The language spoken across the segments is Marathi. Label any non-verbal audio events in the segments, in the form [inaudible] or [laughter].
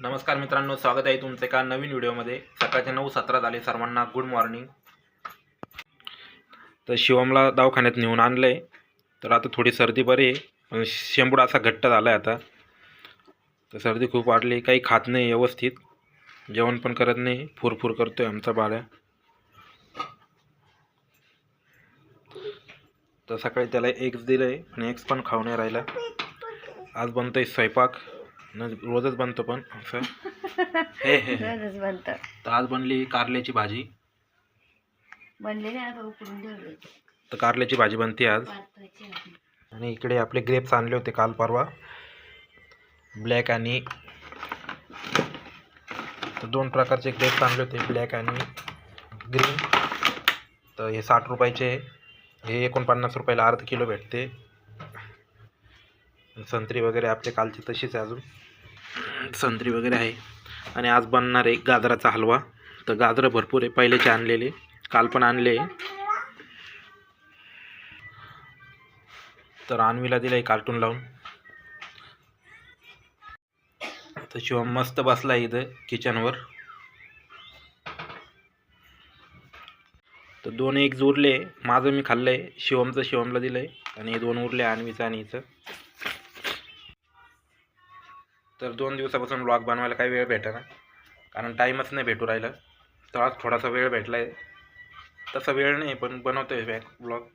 नमस्कार मित्रांनो स्वागत आहे तुमचं एका नवीन व्हिडिओमध्ये. सकाळचे नऊ सतरा झाले सर्वांना गुड मॉर्निंग तर शिवमला दवाखान्यात नेऊन आणलं आहे तर आता थोडी सर्दी बरी आहे पण शेंबूड असा घट्ट झाला आहे आता. तर सर्दी खूप वाढली काही खात नाही व्यवस्थित. जेवण पण करत नाही फुरफुर आहे आमचा बाळ्या. तर सकाळी त्याला एग्स दिलं आहे आणि एग्स पण खाऊ नाही राहिला. आज बनतोय स्वयंपाक. रोजच बनतो पण असं. [laughs] हे हे हे. रोजच बनतं. तर आज बनली कारल्याची भाजी. बनलेले आता उकडून ठेवले तर कारल्याची भाजी बनते आज. आणि इकडे आपले ग्रेप्स आणले होते काल परवा. ब्लॅक आणि तर दोन प्रकारचे ग्रेप्स आणले होते ब्लॅक आणि ग्रीन तर हे साठ रुपयाचे आहे. हे एकोणपन्नास रुपयाला अर्ध किलो भेटते. संत्री वगैरे आपले कालची तशीच आहे अजून. संत्री वगैरे आहे. आणि आज बनणार आहे गाजराचा हलवा. तर गाजरं भरपूर आहे. पहिलेचे आणलेले. काल पण आणले. तर आणवीला दिलं आहे कार्टून लावून. तर शिवम मस्त बसला आहे इथं किचनवर तर दोन एक उरले. माझं मी खाल्लं आहे शिवमचं शिवमला दिलं आहे आणि दोन उरले आणवीचं आणि हिचं. तर दोन दिवसापासून ब्लॉग बनवायला काही वेळ भेटेना. कारण टाईमच नाही भेटू राहिला. तर आज थोडासा वेळ भेटला आहे तसा वेळ नाही पण बनवतो आहे बॅग ब्लॉग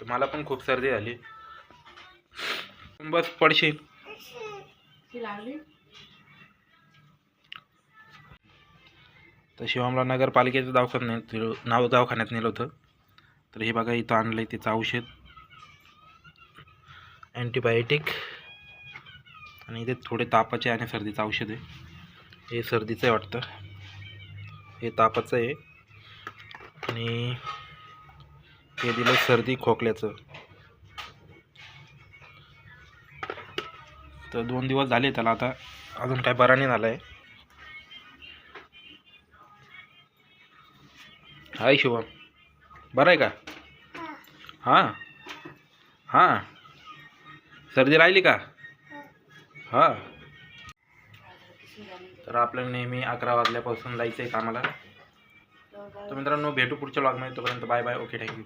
तर मला पण खूप सर्दी झाली. बस पडशील. तर शिवमला नगरपालिकेचं दवाखान्यात नेलं नाव दवाखान्यात नेलं होतं. तर हे बघा इथं आणलं आहे तिचं औषध. अँटीबायोटिक आणि इथे थोडे तापाचे आणि सर्दीचं औषध आहे. हे सर्दीचं आहे वाटतं. हे तापाचं आहे. आणि हे दिलं सर्दी खोकल्याचं. तर दोन दिवस झाले त्याला आता. अजून काय बरा नाही झाला आहे हाय शुभम. बरं आहे का? हां. हां. सर्दी राहिली का? हां. तर आपल्याला नेहमी अकरा वाजल्यापासून जायचं आहे कामाला. तर मित्रांनो भेटू पुढच्या ब्लॉगमध्ये तोपर्यंत बाय बाय ओके थँक्यू